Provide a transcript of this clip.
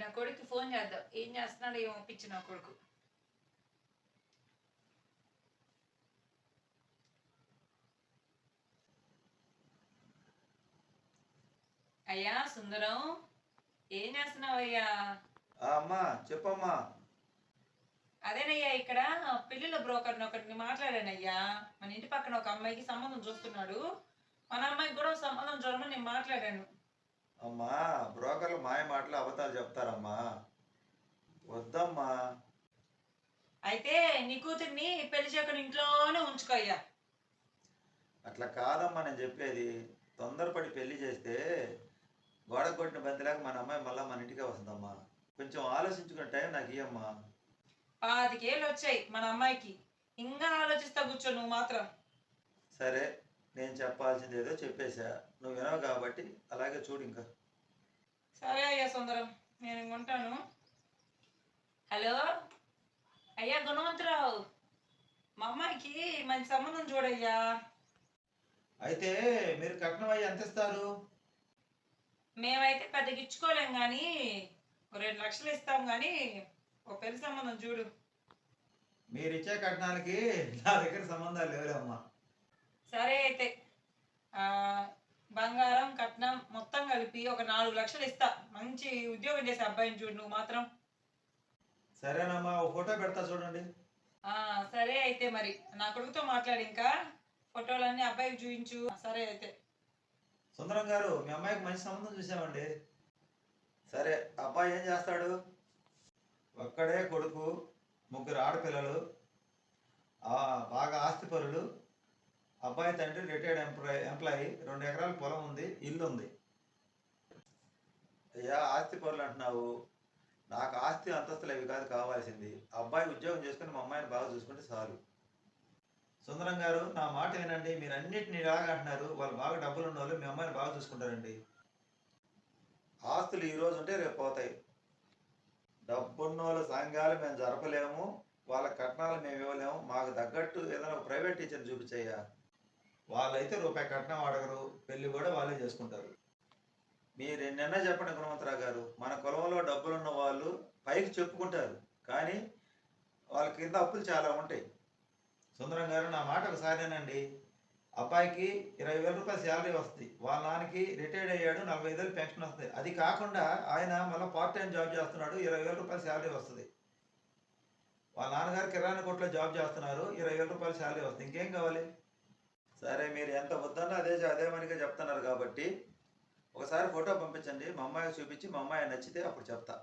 నా కొడుకు ఫోన్ చేద్దాం. ఏం చేస్తున్నాడు ఏం ఒప్పించి నా కొడుకు. అయ్యా సుందరం ఏం చేస్తున్నావు అయ్యా అమ్మా చెప్పమ్మా. అదేనయ్యా ఇక్కడ పెళ్ళిళ్ళ బ్రోకర్ని ఒకటిని మాట్లాడానయ్యా. మన ఇంటి పక్కన ఒక అమ్మాయికి సంబంధం చూస్తున్నాడు. మన అమ్మాయికి కూడా సంబంధం చూడమని నేను మాట్లాడాను. అమ్మా బ్రోకర్లు మాయ మాటలు అబద్ధాలు చెప్తారమ్మా. వద్దమ్మా. అయితే నీ కూతుర్ని పెళ్ళి చేయకుండా ఇంట్లోనే ఉంచుకో అయ్యా అట్లా కాదమ్మా నేను చెప్పేది. తొందరపడి పెళ్ళి చేస్తే గోడ కొట్టిన బంతిలాగా మన అమ్మాయి మళ్ళీ మన ఇంటికే వస్తుందమ్మా. కొంచెం ఆలోచించుకునే టైం నాకు ఇయ్యమ్మా. పాతికేళ్ళు వచ్చాయి మన అమ్మాయికి. ఇంకా ఆలోచిస్తా కూర్చో నువ్వు మాత్రం. సరే. నేను చెప్పాల్సింది ఏదో చెప్పేశా. నువ్వు వినవు కాబట్టి అలాగే చూడు ఇంకా. సరే అయ్యా సుందరం నేను ఉంటాను. హలో? అయ్యా గుణవంతరావు మా అమ్మాయికి మంచి సంబంధం చూడయ్యా. అయితే మీరు కట్నం అయ్యి ఎంత ఇస్తారు? మేమైతే పెద్దగా ఇచ్చుకోలేం కానీ ఒక రెండు లక్షలు ఇస్తాం కానీ ఒక పెళ్ళి సంబంధం చూడు. మీరు ఇచ్చే కట్నాలకి నా దగ్గర సంబంధాలు లేవులేమ్మా సరే అయితే బంగారం కట్నం మొత్తం కలిపి ఒక నాలుగు లక్షలు ఇస్తా. మంచి ఉద్యోగం చేసే అబ్బాయిని చూడు నువ్వు మాత్రం. సరేనమ్మా ఒక ఫోటో పెడతా చూడండి. సరే అయితే మరి. నా కొడుకుతో మాట్లాడి ఇంకా. ఫోటోలన్నీ అబ్బాయికి చూపించు. సరే అయితే. సుందరం గారు మీ అమ్మాయికి మంచి సంబంధం చూసామండి. సరే అబ్బాయి ఏం చేస్తాడు? ఒక్కడే కొడుకు ముగ్గురు ఆడపిల్లలు బాగా ఆస్తిపరులు అబ్బాయి తండ్రి రిటైర్డ్ ఎంప్లాయ్ ఎంప్లాయీ రెండు ఎకరాల పొలం ఉంది ఇల్లు ఉంది. అయ్యా ఆస్తిపరులు అంటున్నావు. నాకు ఆస్తి అంతస్తులు అవి కాదు కావాల్సింది. అబ్బాయి ఉద్యోగం చేసుకుని మా అమ్మాయిని బాగా చూసుకుంటే చాలు. సుందరం గారు నా మాట వినండి. మీరు అన్నిటిని ఇలాగ అంటున్నారు. వాళ్ళు బాగా డబ్బులు ఉన్న వాళ్ళు మీ అమ్మాయిని బాగా చూసుకుంటారండి. ఆస్తులు ఈరోజు ఉంటే రేపు పోతాయి. డబ్బున్న వాళ్ళ సంఘాలు మేము జరపలేము. వాళ్ళ కట్నాలు మేము ఇవ్వలేము. మాకు తగ్గట్టు ఏదైనా ప్రైవేట్ టీచర్ చూపించయ్యా. వాళ్ళైతే రూపాయి కట్నం అడగరు పెళ్ళి కూడా వాళ్ళే చేసుకుంటారు. మీరు ఎన్నైనా చెప్పండి గుణవంతరావు గారు మన కులంలో డబ్బులున్న వాళ్ళు పైకి చెప్పుకుంటారు కానీ వాళ్ళ కింద అప్పులు చాలా ఉంటాయి. సుందరం గారు నా మాట ఒకసారేనండి. అబ్బాయికి ఇరవై వేల రూపాయల శాలరీ వస్తుంది. వాళ్ళ నాన్నకి రిటైర్డ్ అయ్యాడు నలభై ఐదు వేలు పెన్షన్ వస్తుంది. అది కాకుండా ఆయన మళ్ళీ పార్ట్ టైం జాబ్ చేస్తున్నాడు ఇరవై వేల రూపాయల శాలరీ వస్తుంది. వాళ్ళ నాన్నగారు కిరాణా కొట్లో జాబ్ చేస్తున్నారు ఇరవై వేల రూపాయల శాలరీ వస్తుంది. ఇంకేం కావాలి? సరే మీరు ఎంత వద్దన్నా అదే అదే మనిగా చెప్తున్నారు కాబట్టి ఒకసారి ఫోటో పంపించండి. మా అమ్మాయికి చూపించి మా అమ్మాయి నచ్చితే అప్పుడు చెప్తా.